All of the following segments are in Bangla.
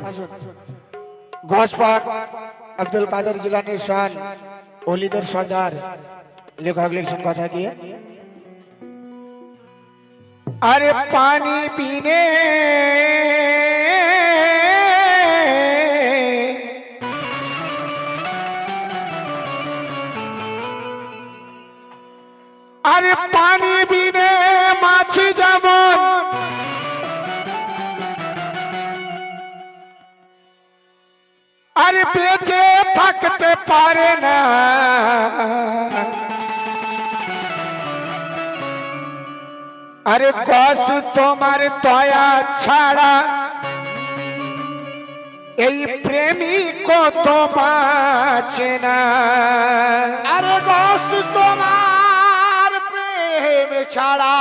আসুন ঘোষপাক আব্দুল কাদের জিলানির শান, অলিদের সর্দার, লেখক লিখছেন কথা দিয়ে আরে পানি পিনে কস তোমার দয়া ছাড়া। এই প্রেমী কত বাঁচে না। আরে বস তোমার প্রেম ছাড়া।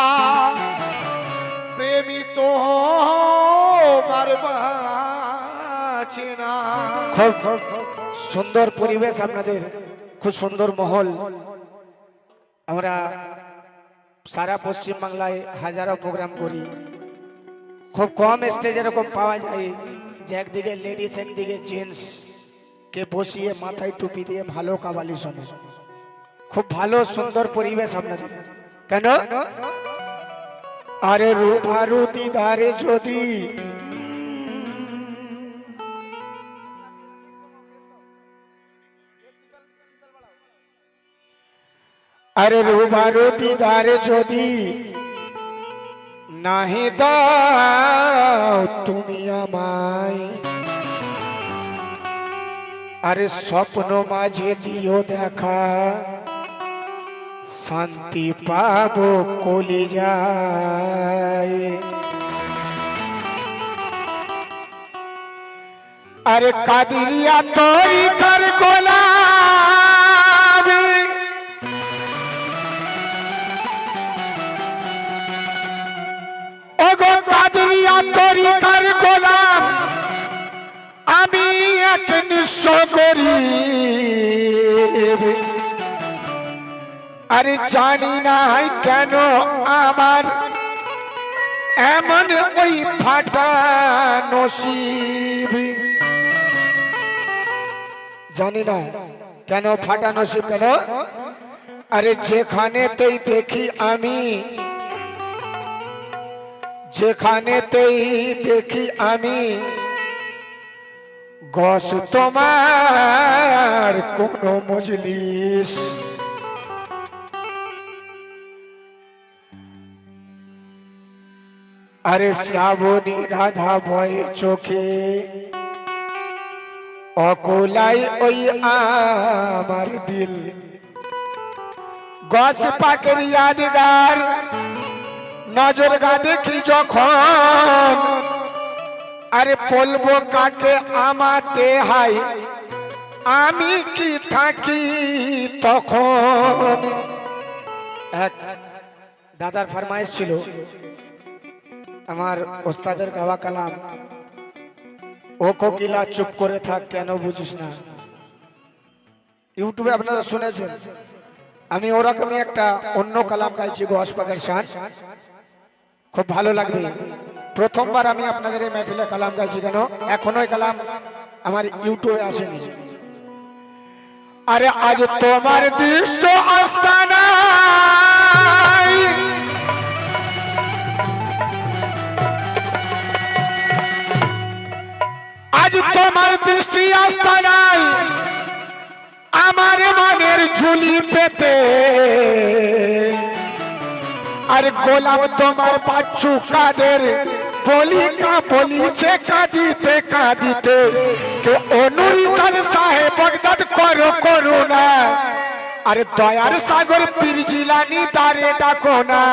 প্রেমী তো বাঁচে না। খুব সুন্দর পরিবেশ আপনাদের খুব সুন্দর মহল। আমরা সারা পশ্চিম বাংলায় হাজারো প্রোগ্রাম করি। খুব কম স্টেজ এরকম পাওয়া যায় যে একদিকে লেডিস একদিকে জেন্টস কে বসিয়ে মাথায় টুপি দিয়ে ভালো কাবালি শোনে। খুব ভালো, সুন্দর পরিবেশ আপনাদের। কেন? আরে রূপারু দিদারে যদি আরে রুবারু দিদারে যদি নাহি দাও তুমি আমায় আরে স্বপ্ন মাঝে দিও দেখা শান্তি পাবো কলি যায় আরে কাদিরিয়া তরি কর গোলাবি কাদরিয়া তরিকার গোলাম? আমি এক নিঃস্ব করি আরে জানি না কেন আমার এমন ওই ফাটা নসিব। জানি না কেন ফাটা নসিব কেন? আরে যেখানেতেই দেখি আমি যেখানেতেই দেখি আমি গস তোমার কোন মজলিস। আরে শ্রাবণী রাধা ভয় চোখে, অকলাই ওই আমার দিল। গস পাকের ইয়াদগার নজর গা দেখি যখন। আরে বলব কাকে আমাতে হাই? আমি কি থাকি তখন? এক দাদার ফরমাইশ ছিল, আমার ওস্তাদের গাওয়া কালাম, ও কোকিলা, চুপ করে থাক, কেন বুঝিস না? ইউটিউবে আপনারা শুনেছেন। আমি ওরকমই একটা অন্য কালাম গাইছি গোয়াস পাকের শান খুব ভালো লাগবে প্রথমবার আমি আপনাদের এই মেহফিলে কালাম গাইছি কেন? এখনও কালাম আমার ইউটিউবে আসেনি। আরে আজ তোমার দৃষ্ট আস্তানা আজ তোমার দৃষ্টি আস্তানায় আমার মনের ঝুলি পেতে। আর গোলাম তোমার পাচ্ছু কাদের? বলিকা বলিছে কাঁদিতে কাঁদিতে। কে অনুরিচাল সাহেব বগদাদ করো করুণা। আরে দয়ার সাগর পিরজিলানি তারে ডাকো না।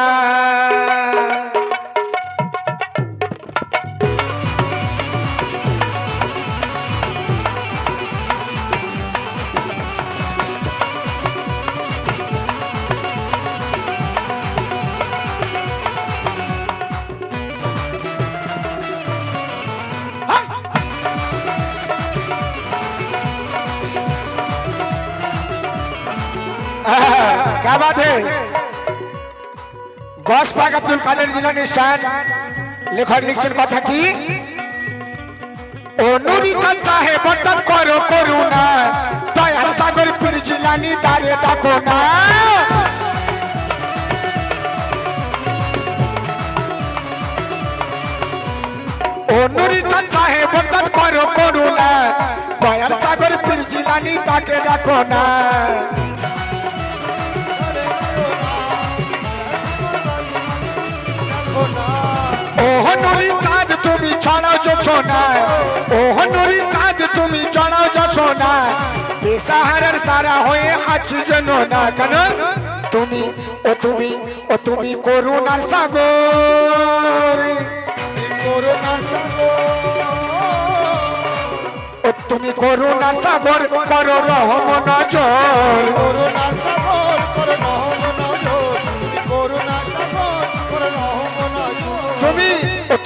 আমাদের গসপাক আব্দুল কাদের জিলানি সান লেখক লিখছেন কথা কি? ও নুরি চান সাহেব বর্তন করো করুণা। দয়ার সাগর পীর জিলানি তারে দেখো না। ও নুরি চান সাহেব বর্তন করো করুণা। দয়ার সাগর জিলানি তাকে দেখো না। নুরি চাঁদ তুমি ছড়াও যছো না ওহ নুরি চাঁদ তুমি ছড়াও যছো না বেসাহারার সারা হয়ে আছি যেন না কেন? তুমি ও তুমি ও তুমি করুণার সাগর। করুণার সাগর। ও তুমি করুণার সাগর করো রহম নজর করুণার সাগর করে নহম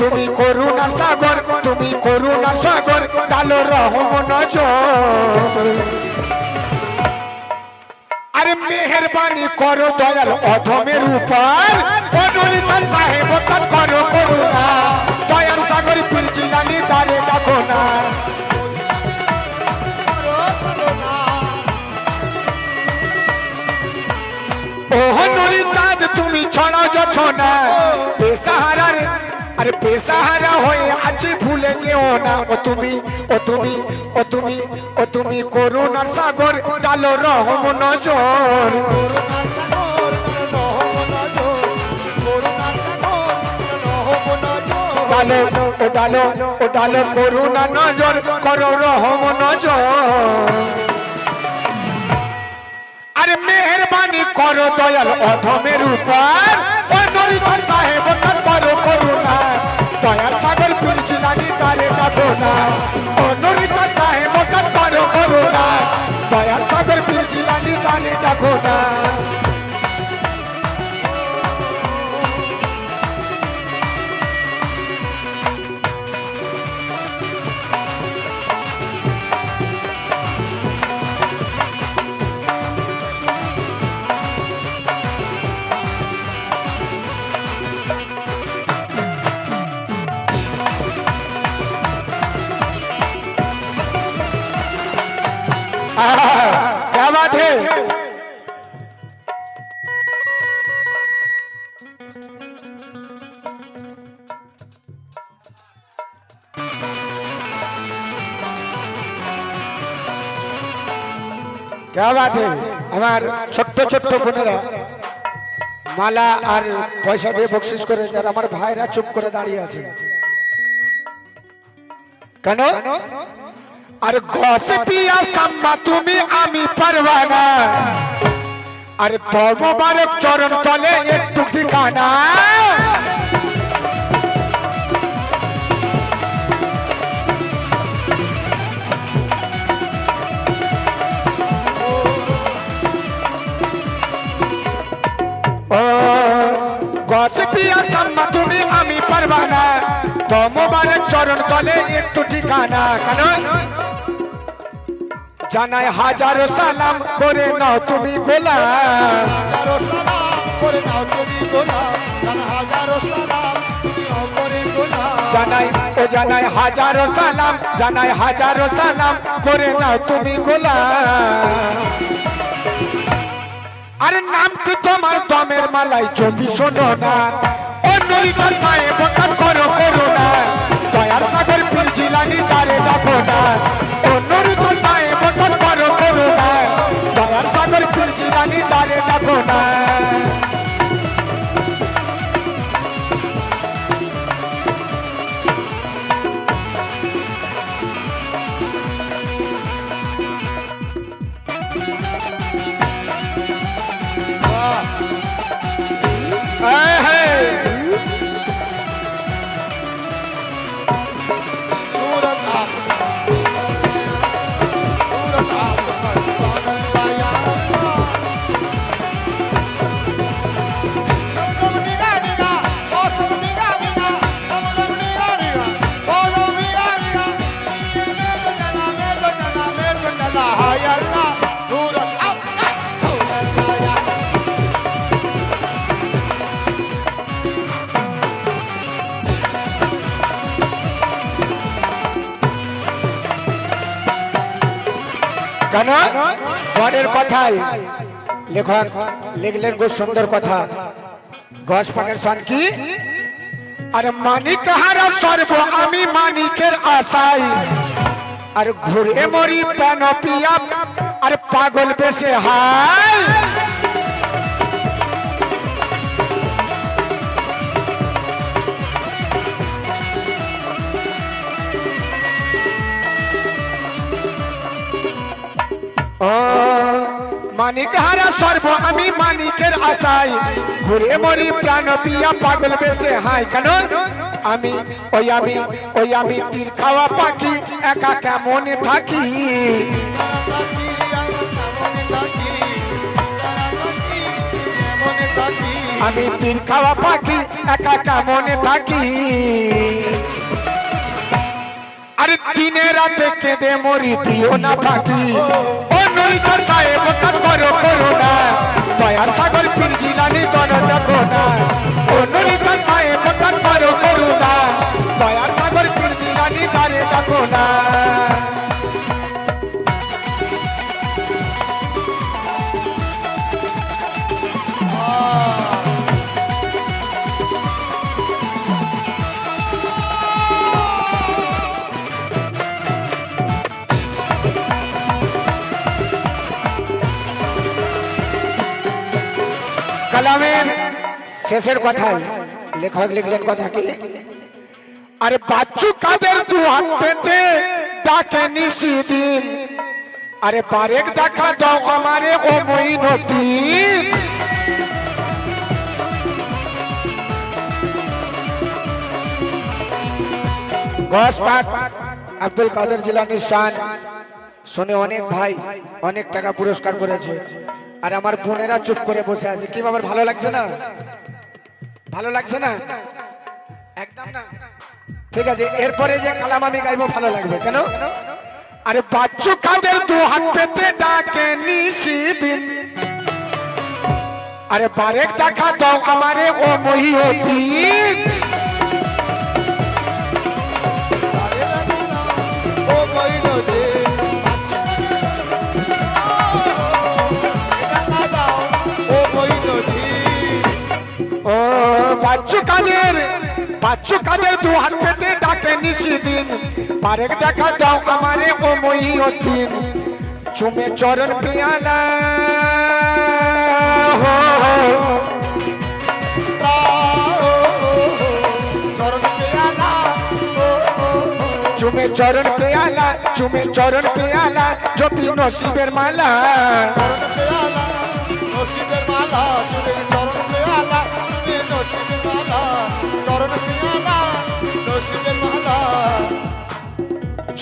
তুমি করুণা সাগর, তুমি করুণা সাগর, কালো রহম নজর। আরে মেহরবানি করো দয়াল অধমের উপর। চাল সাহেব করো করুণা। দয়াল সাগর পিরচিলানি দাঁড়ে দেখো না। ওহ, নুরি চাঁদ, তুমি ছড়াও যছ না বেসাহারার আরে বেসাহারা হয়ে আছি ভুলে যেও না। ও তুমি ও তুমি ও তুমি ও তুমি করুণার সাগর, ডালো রহম নজর। ডালো, ও ডালো করুণা নজর, করো রহম নজর। আরে মেহরবানি করো দয়াল অধমের উপর। क्या बात है क्या बात है আমার ছোট্ট ছোট্ট বোনেরা মালা আর পয়সা দিয়ে বকশিস করেছে আর আমার ভাইরা চুপ করে দাঁড়িয়ে আছে কেন আর গসে পিয়া সাম্মা তুমি আমি পারবানা আর তমবারক চরণ তলে একটু ঠিকানা ও গসে পিয়া সাম্মা তুমি আমি পারবানা তমবারক চরণ তলে একটু ঠিকানা কেন জানাই হাজার সালাম করে নাও তুমি গোলা হাজারো সালাম করে নাও তুমি তার হাজারো সালাম জানাই ও জানাই হাজারো সালাম জানাই হাজারো সালাম করে নাও তুমি গোলা আরে নাম কি তোমার দমের মালাই যদি শোনো না। ও নরিচাল সাহেব বকাত করো করো না। দয়ার সাগর পীর জিলানি তারে ডাকো না। ও নরিচাল পীর জিলানি তারে ডাকো কেন? পরের কথাই। লেখক লিখলেন খুব সুন্দর কথা। গছ পানের সন কি? আর মানিক হারা সর্ব আমি মানিকের আশাই। আর ঘুরে মরি প্যান পিয়া আর পাগল বেশে হাই। মানিক হারা সর্ব, আমি মানিকের আশাই ঘুরে মরি প্রাণ পিয়া পাগল বেশে হাই কেন? আমি, ওই আমি ওই আমি তীর খাওয়া পাখি, একা কেমনে থাকি? আমি তীর খাওয়া পাখি, একা কেমন থাকি? আরে দিনে রাতে কেঁদে মরি, দিও না থাকি নলিচর সাহেব, কাজ করো করো না। দয়ার সাগর পীর জিলানি তন দেখো না। নলিচর সাহেব, কাজ করো করো না। দয়ার সাগর পীর তারে দেখো না। কালামের শেষের কথাই লেখক লিখলেন কথা কি? আরে বাচ্চু কাদের হাত পেতে ডাকে নিশি দিন। আরে বারেক দেখা দাও আমারে ও মইনুদ্দিন গসপাট আব্দুল কাদের জিলানির শান। শুনে অনেক ভাই অনেক টাকা পুরস্কার করেছে। আর আমার বোনেরা চুপ করে বসে আছে। কি বাবার ভালো লাগছে না? ভালো লাগছে না? একদম না। ঠিক আছে, এরপরে যে কালাম আমি গাইবো, ভালো লাগবে। কেন? আরে বাচ্চু কাদের দু হাত পেতে ডাকে নিশিদিন আরে বারেক দেখা দাও আমারে, ও মহিউদ্দিন। আরে রানা ও কইলো বাচ্চু কাদের বাচ্চু কাদের দু হাত পেতে ডাকে নিশিদিন বারেক দেখা দাও আমারে ও মহিউদ্দিন চুমে চরণ পিয়ালা। হো চুমে চরণ পেয়ালা চুমে চরণ পেয়ালা জপি নসিবের মালা। চরণ পেয়ালা নসিবের মালা চুলের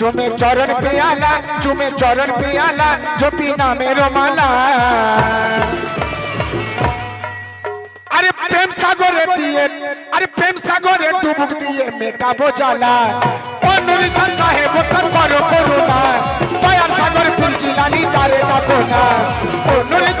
চুমে চরণ পেয়ালা চুমে চরণ পেয়ালা জপি নামের মালা আরে প্রেম সাগরে দিয়ে আরে প্রেম সাগরে ডুবুক দিয়ে মেটাবো জ্বালা ও নুরিচান সাহেব কান করো করুণা দয়ার সাগর ফুলজিলানি তারে ডাকো না ও নুরিচান সাহেব